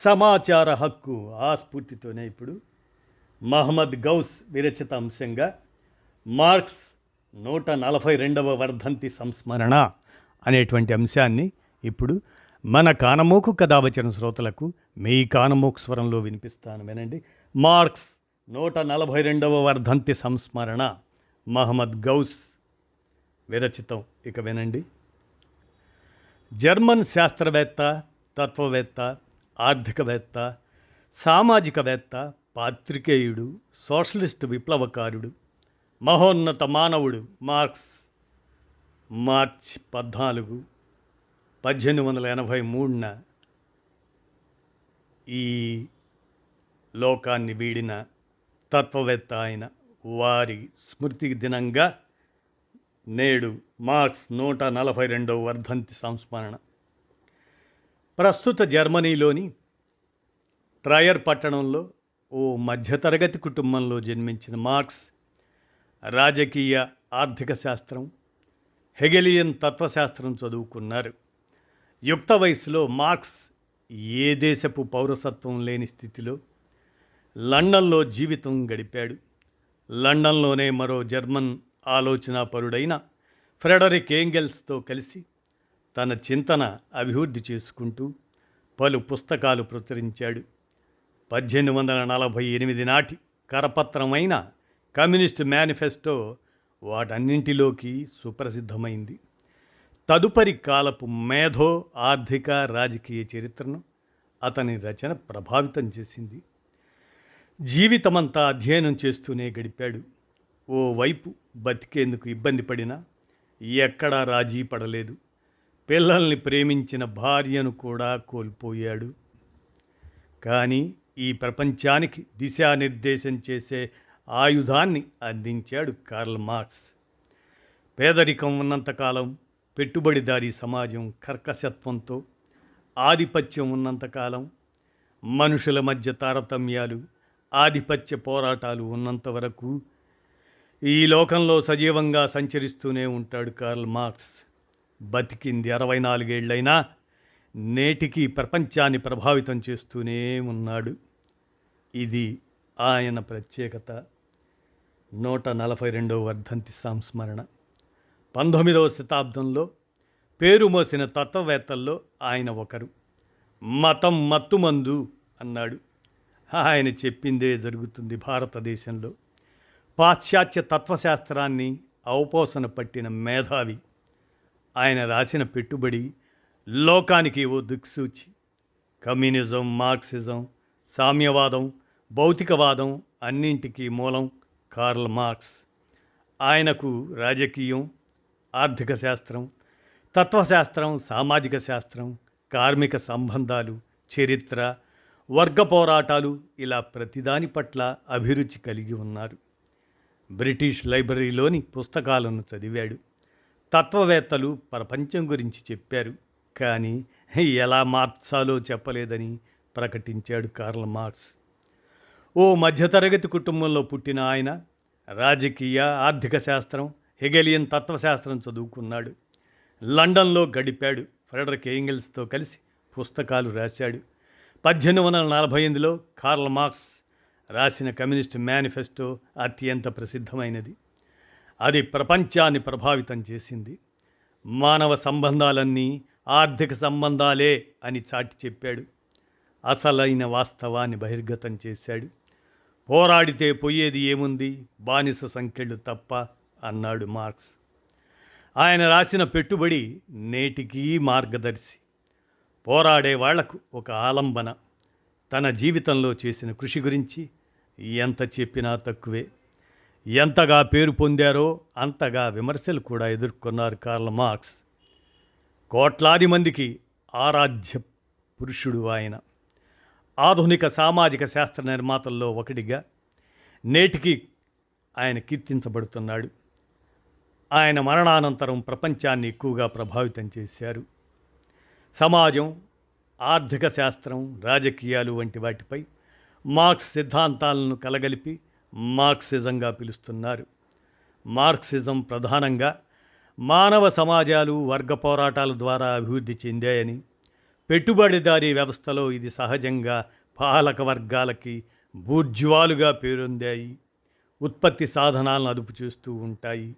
సమాచార హక్కు ఆ స్ఫూర్తితోనే ఇప్పుడు మహమ్మద్ గౌస్ విరచిత అంశంగా మార్క్స్ నూట నలభై రెండవ వర్ధంతి సంస్మరణ అనేటువంటి అంశాన్ని ఇప్పుడు మన కానమోకు కథావచన శ్రోతలకు మీ కానమోకు స్వరంలో వినిపిస్తాను వినండి మార్క్స్ నూట నలభై రెండవ వర్ధంతి సంస్మరణ మహమ్మద్ గౌస్ విరచితం ఇక వినండి జర్మన్ శాస్త్రవేత్త తత్వవేత్త ఆర్థికవేత్త సామాజికవేత్త పాత్రికేయుడు సోషలిస్ట్ విప్లవకారుడు మహోన్నత మానవుడు మార్క్స్ మార్చ్ పద్నాలుగు పద్దెనిమిది వందల ఎనభై మూడున ఈ లోకాన్ని వీడిన తత్వవేత్త అయిన వారి స్మృతి దినంగా నేడు మార్క్స్ నూట నలభై రెండవ వర్ధంతి సంస్మరణ ప్రస్తుత జర్మనీలోని ట్రయర్ పట్టణంలో ఓ మధ్యతరగతి కుటుంబంలో జన్మించిన మార్క్స్ రాజకీయ ఆర్థిక శాస్త్రం హెగెలియన్ తత్వశాస్త్రం చదువుకున్నారు. యుక్త వయసులో మార్క్స్ ఏ దేశపు పౌరసత్వం లేని స్థితిలో లండన్లో జీవితం గడిపాడు. లండన్లోనే మరో జర్మన్ ఆలోచనాపరుడైన ఫ్రెడరిక్ ఏంగెల్స్తో కలిసి తన చింతన అభివృద్ధి చేసుకుంటూ పలు పుస్తకాలు ప్రచురించాడు. పద్దెనిమిది వందల నలభై ఎనిమిది నాటి కరపత్రమైన కమ్యూనిస్ట్ మేనిఫెస్టో వాటన్నింటిలోకి సుప్రసిద్ధమైంది. తదుపరి కాలపు మేధో ఆర్థిక రాజకీయ చరిత్రను అతని రచన ప్రభావితం చేసింది. జీవితమంతా అధ్యయనం చేస్తూనే గడిపాడు. ఓ వైపు బతికేందుకు ఇబ్బంది పడినా ఎక్కడా రాజీ పడలేదు. పిల్లల్ని ప్రేమించిన భార్యను కూడా కోల్పోయాడు. కానీ ఈ ప్రపంచానికి దిశానిర్దేశం చేసే ఆయుధాన్ని అందించాడు కార్ల్ మార్క్స్. పేదరికం ఉన్నంతకాలం పెట్టుబడిదారీ సమాజం కర్కశత్వంతో ఆధిపత్యం ఉన్నంతకాలం మనుషుల మధ్య తారతమ్యాలు ఆధిపత్య పోరాటాలు ఉన్నంత వరకు ఈ లోకంలో సజీవంగా సంచరిస్తూనే ఉంటాడు కార్ల్ మార్క్స్. బతికింది అరవై నాలుగేళ్ళైనా నేటికి ప్రపంచాన్ని ప్రభావితం చేస్తూనే ఉన్నాడు. ఇది ఆయన ప్రత్యేకత. నూట నలభై రెండవ వర్ధంతి సంస్మరణ. పంతొమ్మిదవ శతాబ్దంలో పేరు మోసిన తత్వవేత్తల్లో ఆయన ఒకరు. మతం మత్తుమందు అన్నాడు. ఆయన చెప్పిందే జరుగుతుంది భారతదేశంలో. పాశ్చాత్య తత్వశాస్త్రాన్ని అవపోసన పట్టిన మేధావి. ఆయన రాసిన పెట్టుబడి లోకానికి ఓ దిక్సూచి. కమ్యూనిజం మార్క్సిజం సామ్యవాదం భౌతికవాదం అన్నింటికీ మూలం కార్ల్ మార్క్స్. ఆయనకు రాజకీయం ఆర్థిక శాస్త్రం తత్వశాస్త్రం సామాజిక శాస్త్రం కార్మిక సంబంధాలు చరిత్ర వర్గ పోరాటాలు ఇలా ప్రతిదాని పట్ల అభిరుచి కలిగి ఉన్నారు. బ్రిటిష్ లైబ్రరీలోని పుస్తకాలను చదివాడు. తత్వవేత్తలు ప్రపంచం గురించి చెప్పారు. కానీ ఎలా మార్చాలో చెప్పలేదని ప్రకటించాడు కార్ల్ మార్క్స్. ఓ మధ్యతరగతి కుటుంబంలో పుట్టిన ఆయన రాజకీయ ఆర్థిక శాస్త్రం హెగెలియన్ తత్వశాస్త్రం చదువుకున్నాడు. లండన్లో గడిపాడు. ఫ్రెడరిక్ ఏంగిల్స్తో కలిసి పుస్తకాలు రాశాడు. పద్దెనిమిది వందల నలభై ఎనిమిదిలో కార్ల్ మార్క్స్ రాసిన కమ్యూనిస్ట్ మేనిఫెస్టో అత్యంత ప్రసిద్ధమైనది. అది ప్రపంచాన్ని ప్రభావితం చేసింది. మానవ సంబంధాలన్నీ ఆర్థిక సంబంధాలే అని చాటి చెప్పాడు. అసలైన వాస్తవాన్ని బహిర్గతం చేశాడు. పోరాడితే పోయేది ఏముంది? బానిస సంఖ్యలు తప్ప అన్నాడు మార్క్స్. ఆయన రాసిన పెట్టుబడి నేటికీ మార్గదర్శి. పోరాడే వాళ్ళకు ఒక ఆలంబన. తన జీవితంలో చేసిన కృషి గురించి ఎంత చెప్పినా తక్కువే. ఎంతగా పేరు పొందారో అంతగా విమర్శలు కూడా ఎదుర్కొన్నారు కార్ల్ మార్క్స్. కోట్లాది మందికి ఆరాధ్య పురుషుడు ఆయన. ఆధునిక సామాజిక శాస్త్ర నిర్మాతల్లో ఒకటిగా నేటికి ఆయన కీర్తించబడుతున్నాడు. ఆయన మరణానంతరం ప్రపంచాన్ని ఎక్కువగా ప్రభావితం చేశారు. సమాజం ఆర్థిక శాస్త్రం రాజకీయాలు వంటి వాటిపై మార్క్స్ సిద్ధాంతాలను కలగలిపి మార్క్సిజంగా పిలుస్తున్నారు. మార్క్సిజం ప్రధానంగా మానవ సమాజాలు వర్గ పోరాటాల ద్వారా అభివృద్ధి చెందాయని పెట్టుబడిదారీ వ్యవస్థలో ఇది సహజంగా పాలక వర్గాలకి బూర్జువాలుగా పేరొందాయి. ఉత్పత్తి సాధనాలను అదుపు చేస్తూ ఉంటాయి.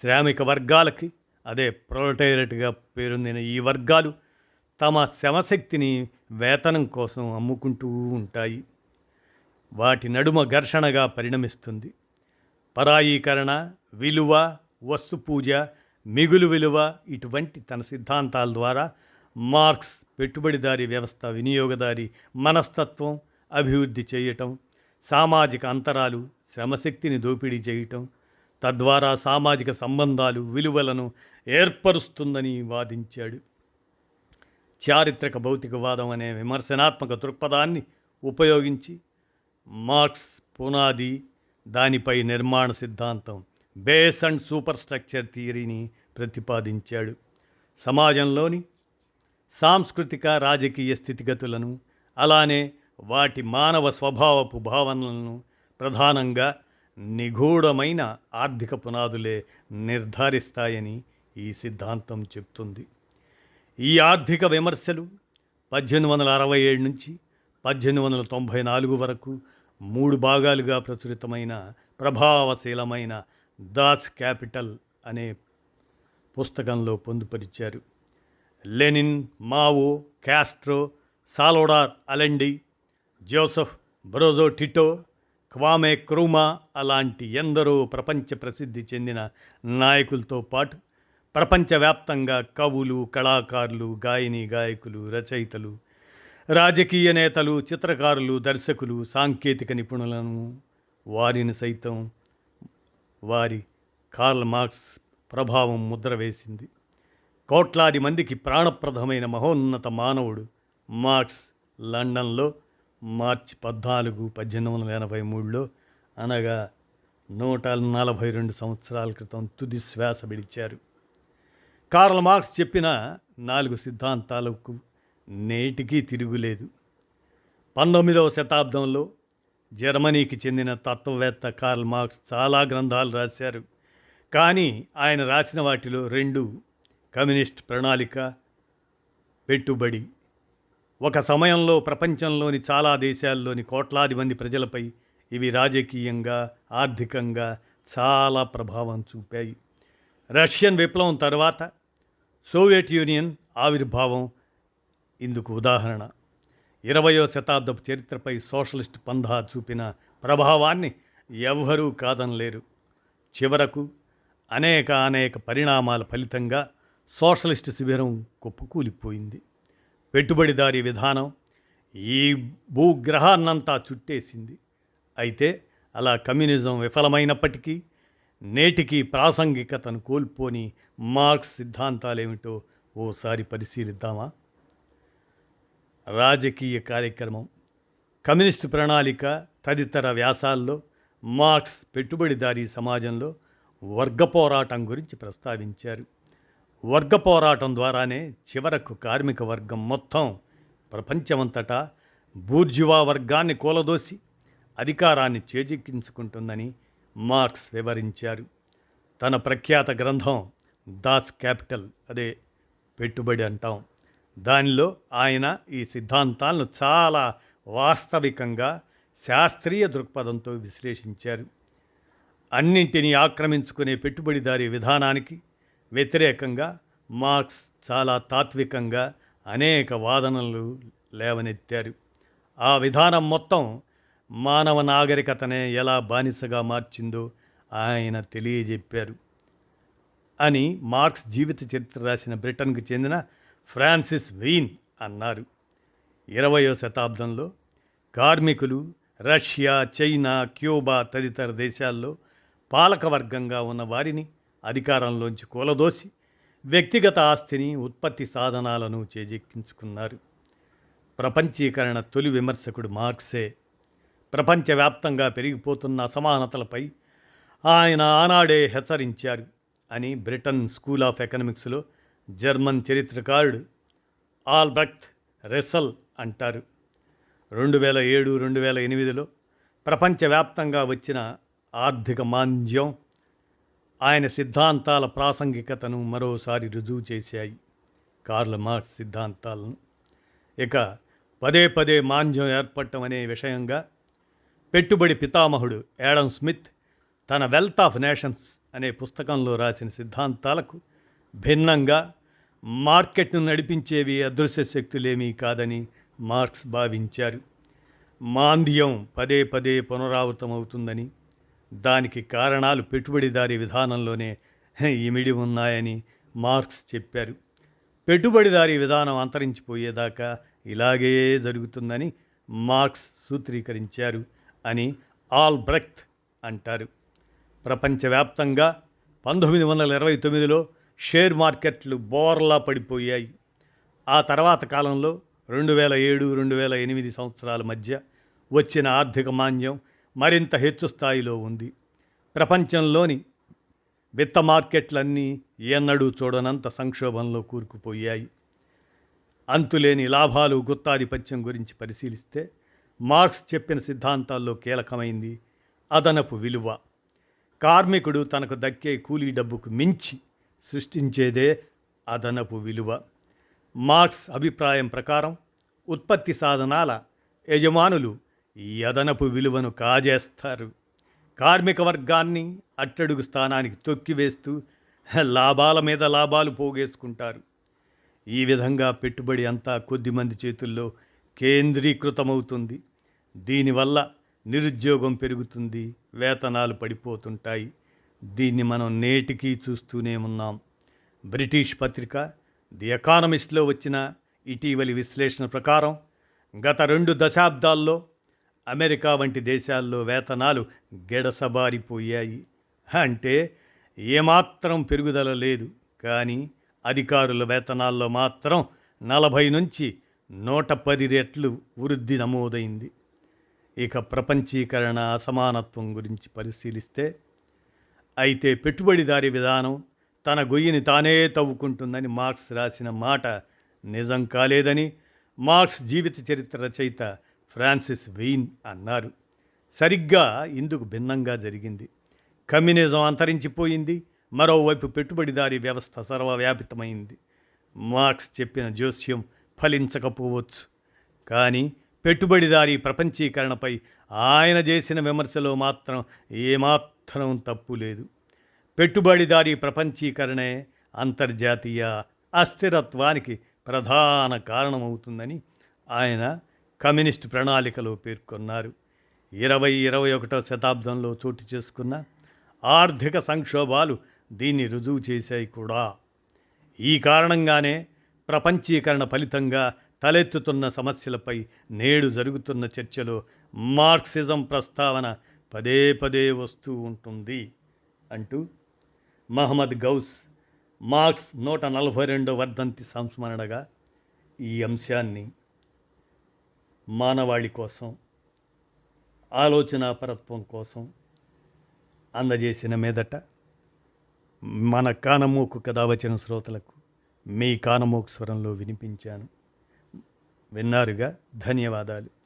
శ్రామిక వర్గాలకి అదే ప్రొలటైరట్గా పేరొందిన ఈ వర్గాలు తమ శ్రమశక్తిని వేతనం కోసం అమ్ముకుంటూ ఉంటాయి. వాటి నడుమ ఘర్షణగా పరిణమిస్తుంది. పరాయీకరణ విలువ వస్తు పూజ మిగులు విలువ ఇటువంటి తన సిద్ధాంతాల ద్వారా మార్క్స్ పెట్టుబడిదారీ వ్యవస్థ వినియోగదారి మనస్తత్వం అభివృద్ధి చేయటం సామాజిక అంతరాలు శ్రమశక్తిని దోపిడీ చేయటం తద్వారా సామాజిక సంబంధాలు విలువలను ఏర్పరుస్తుందని వాదించాడు. చారిత్రక భౌతికవాదం అనే విమర్శనాత్మక దృక్పథాన్ని ఉపయోగించి మార్క్స్ పునాది దానిపై నిర్మాణ సిద్ధాంతం బేస్ అండ్ సూపర్ స్ట్రక్చర్ థియరీని ప్రతిపాదించాడు. సమాజంలోని సాంస్కృతిక రాజకీయ స్థితిగతులను అలానే వాటి మానవ స్వభావపు భావనలను ప్రధానంగా నిగూఢమైన ఆర్థిక పునాదులే నిర్ధారిస్తాయని ఈ సిద్ధాంతం చెప్తుంది. ఈ ఆర్థిక విమర్శలు పద్దెనిమిది వందల అరవై ఏడు నుంచి పద్దెనిమిది వందల తొంభై నాలుగు వరకు మూడు భాగాలుగా ప్రచురితమైన ప్రభావశీలమైన దాస్ క్యాపిటల్ అనే పుస్తకంలో పొందుపరిచారు. Lenin Mao Castro Salvador Allende Joseph Broz Tito Kwame Nkrumah అలాంటి ఎందరో ప్రపంచ ప్రసిద్ధి చెందిన నాయకులతో పాటు ప్రపంచవ్యాప్తంగా కవులు కళాకారులు గాయని గాయకులు రచయితలు రాజకీయ నేతలు చిత్రకారులు దర్శకులు సాంకేతిక నిపుణులను వారిని సైతం వారి కార్ల్ మార్క్స్ ప్రభావం ముద్ర వేసింది. కోట్లాది మందికి ప్రాణప్రదమైన మహోన్నత మానవుడు మార్క్స్ లండన్లో మార్చి పద్నాలుగు పద్దెనిమిది వందల ఎనభై మూడులో అనగా నూట నలభై రెండు సంవత్సరాల క్రితం తుది శ్వాస విడిచారు. కార్ల్ మార్క్స్ చెప్పిన నాలుగు సిద్ధాంతాలకు నేటికీ తిరుగులేదు. పంతొమ్మిదవ శతాబ్దంలో జర్మనీకి చెందిన తత్వవేత్త కార్ల్ మార్క్స్ చాలా గ్రంథాలు రాశారు. కానీ ఆయన రాసిన వాటిలో రెండు కమ్యూనిస్ట్ ప్రణాళిక పెట్టుబడి. ఒక సమయంలో ప్రపంచంలోని చాలా దేశాల్లోని కోట్లాది మంది ప్రజలపై ఇవి రాజకీయంగా ఆర్థికంగా చాలా ప్రభావం చూపాయి. రష్యన్ విప్లవం తర్వాత సోవియట్ యూనియన్ ఆవిర్భావం ఇందుకు ఉదాహరణ. ఇరవయో శతాబ్దపు చరిత్రపై సోషలిస్ట్ పంధా చూపిన ప్రభావాన్ని ఎవ్వరూ కాదనలేరు. చివరకు అనేక అనేక పరిణామాల ఫలితంగా సోషలిస్ట్ శిబిరం కుప్పకూలిపోయింది. పెట్టుబడిదారీ విధానం ఈ భూగ్రహాన్నంతా చుట్టేసింది. అయితే అలా కమ్యూనిజం విఫలమైనప్పటికీ నేటికి ప్రాసంగికతను కోల్పోని మార్క్స్ సిద్ధాంతాలేమిటో ఓసారి పరిశీలిద్దామా? రాజకీయ కార్యక్రమం కమ్యూనిస్టు ప్రణాళిక తదితర వ్యాసాల్లో మార్క్స్ పెట్టుబడిదారీ సమాజంలో వర్గ పోరాటం గురించి ప్రస్తావించారు. వర్గ పోరాటం ద్వారానే చివరకు కార్మిక వర్గం మొత్తం ప్రపంచమంతటా బూర్జువా వర్గాన్ని కూలదోసి అధికారాన్ని చేజిక్కించుకుంటుందని మార్క్స్ వివరించారు. తన ప్రఖ్యాత గ్రంథం దాస్ క్యాపిటల్ అదే పెట్టుబడి అంటాం. దానిలో ఆయన ఈ సిద్ధాంతాలను చాలా వాస్తవికంగా శాస్త్రీయ దృక్పథంతో విశ్లేషించారు. అన్నింటినీ ఆక్రమించుకునే పెట్టుబడిదారీ విధానానికి వ్యతిరేకంగా మార్క్స్ చాలా తాత్వికంగా అనేక వాదనలు లేవనెత్తారు. ఆ విధానం మొత్తం మానవ నాగరికతనే ఎలా బానిసగా మార్చిందో ఆయన తెలియజెప్పారు. అని మార్క్స్ జీవిత చరిత్ర రాసిన బ్రిటన్కు చెందిన ఫ్రాన్సిస్ వీన్ అన్నారు. ఇరవయో శతాబ్దంలో కార్మికులు రష్యా చైనా క్యూబా తదితర దేశాల్లో పాలకవర్గంగా ఉన్న వారిని అధికారంలోంచి కూలదోసి వ్యక్తిగత ఆస్తిని ఉత్పత్తి సాధనాలను చేజెక్కించుకున్నారు. ప్రపంచీకరణ తొలి విమర్శకుడు మార్క్సే ప్రపంచవ్యాప్తంగా పెరిగిపోతున్న అసమానతలపై ఆయన ఆనాడే హెచ్చరించారు అని బ్రిటన్ స్కూల్ ఆఫ్ ఎకనామిక్స్లో జర్మన్ చరిత్రకారుడు ఆల్బర్ట్ రెసల్ అంటారు. రెండు వేల ఏడు రెండు వేల ఎనిమిదిలో ప్రపంచవ్యాప్తంగా వచ్చిన ఆర్థిక మాంద్యం ఆయన సిద్ధాంతాల ప్రాసంగికతను మరోసారి రుజువు చేశాయి. కార్ల మార్క్స్ సిద్ధాంతాలను. ఇక పదే పదే మాంద్యం ఏర్పడటం అనే విషయంగా పెట్టుబడి పితామహుడు యాడమ్ స్మిత్ తన వెల్త్ ఆఫ్ నేషన్స్ అనే పుస్తకంలో రాసిన సిద్ధాంతాలకు భిన్నంగా మార్కెట్ను నడిపించేవి అదృశ్య శక్తులేమీ కాదని మార్క్స్ భావించారు. మాంద్యం పదే పదే పునరావృతమవుతుందని దానికి కారణాలు పెట్టుబడిదారీ విధానంలోనే ఇమిడి ఉన్నాయని మార్క్స్ చెప్పారు. పెట్టుబడిదారీ విధానం అంతరించిపోయేదాకా ఇలాగే జరుగుతుందని మార్క్స్ సూత్రీకరించారు అని ఆల్ బ్రెక్త్ అంటారు. ప్రపంచవ్యాప్తంగా పంతొమ్మిది వందల ఇరవై తొమ్మిదిలో షేర్ మార్కెట్లు బోర్లా పడిపోయాయి. ఆ తర్వాత కాలంలో రెండు వేల ఏడు రెండు వేల ఎనిమిది సంవత్సరాల మధ్య వచ్చిన ఆర్థిక మాంద్యం మరింత హెచ్చు స్థాయిలో ఉంది. ప్రపంచంలోని విత్త మార్కెట్లన్నీ ఎన్నడూ చూడనంత సంక్షోభంలో కూరుకుపోయాయి. అంతులేని లాభాలు గుత్తాధిపత్యం గురించి పరిశీలిస్తే మార్క్స్ చెప్పిన సిద్ధాంతాల్లో కీలకమైంది అదనపు విలువ. కార్మికుడు తనకు దక్కే కూలీ డబ్బుకు మించి సృష్టించేదే అదనపు విలువ. మార్క్స్ అభిప్రాయం ప్రకారం ఉత్పత్తి సాధనాల యజమానులు ఈ అదనపు విలువను కాజేస్తారు. కార్మిక వర్గాన్ని అట్టడుగు స్థానానికి తొక్కివేస్తూ లాభాల మీద లాభాలు పోగేసుకుంటారు. ఈ విధంగా పెట్టుబడి అంతా కొద్దిమంది చేతుల్లో కేంద్రీకృతమవుతుంది. దీనివల్ల నిరుద్యోగం పెరుగుతుంది వేతనాలు పడిపోతుంటాయి. దీన్ని మనం నేటికీ చూస్తూనే ఉన్నాం. బ్రిటిష్ పత్రిక ది ఎకానమిస్ట్లో వచ్చిన ఇటీవలి విశ్లేషణ ప్రకారం గత రెండు దశాబ్దాల్లో అమెరికా వంటి దేశాల్లో వేతనాలు గెడసబారిపోయాయి. అంటే ఏమాత్రం పెరుగుదల లేదు. కానీ అధికారుల వేతనాల్లో మాత్రం నలభై నుంచి నూట పది రెట్లు వృద్ధి నమోదైంది. ఇక ప్రపంచీకరణ అసమానత్వం గురించి పరిశీలిస్తే అయితే పెట్టుబడిదారి విధానం తన గొయ్యిని తానే తవ్వుకుంటుందని మార్క్స్ రాసిన మాట నిజం కాలేదని మార్క్స్ జీవిత చరిత్ర రచయిత ఫ్రాన్సిస్ వెయిన్ అన్నారు. సరిగ్గా ఇందుకు భిన్నంగా జరిగింది. కమ్యూనిజం అంతరించిపోయింది. మరోవైపు పెట్టుబడిదారీ వ్యవస్థ సర్వవ్యాపితమైంది. మార్క్స్ చెప్పిన జోస్యం ఫలించకపోవచ్చు. కానీ పెట్టుబడిదారీ ప్రపంచీకరణపై ఆయన చేసిన విమర్శలో మాత్రం ఏమాత్రం తప్పు లేదు. పెట్టుబడిదారీ ప్రపంచీకరణే అంతర్జాతీయ అస్థిరత్వానికి ప్రధాన కారణమవుతుందని ఆయన కమ్యూనిస్టు ప్రణాళికలో పేర్కొన్నారు. ఇరవై ఇరవై ఒకటో శతాబ్దంలో చోటు చేసుకున్న ఆర్థిక సంక్షోభాలు దీన్ని రుజువు చేశాయి కూడా. ఈ కారణంగానే ప్రపంచీకరణ ఫలితంగా తలెత్తుతున్న సమస్యలపై నేడు జరుగుతున్న చర్చలో మార్క్సిజం ప్రస్తావన పదే పదే వస్తూ ఉంటుంది అంటూ మహమ్మద్ గౌస్ మార్క్స్ నూట నలభై రెండో వర్ధంతి సంస్మరణగా ఈ అంశాన్ని మానవాళి కోసం ఆలోచనాపరత్వం కోసం అందజేసిన మీదట మన కానమూకు కథ వచ్చిన శ్రోతలకు మీ కానమూకు స్వరంలో వినిపించాను. విన్నారుగా? ధన్యవాదాలు.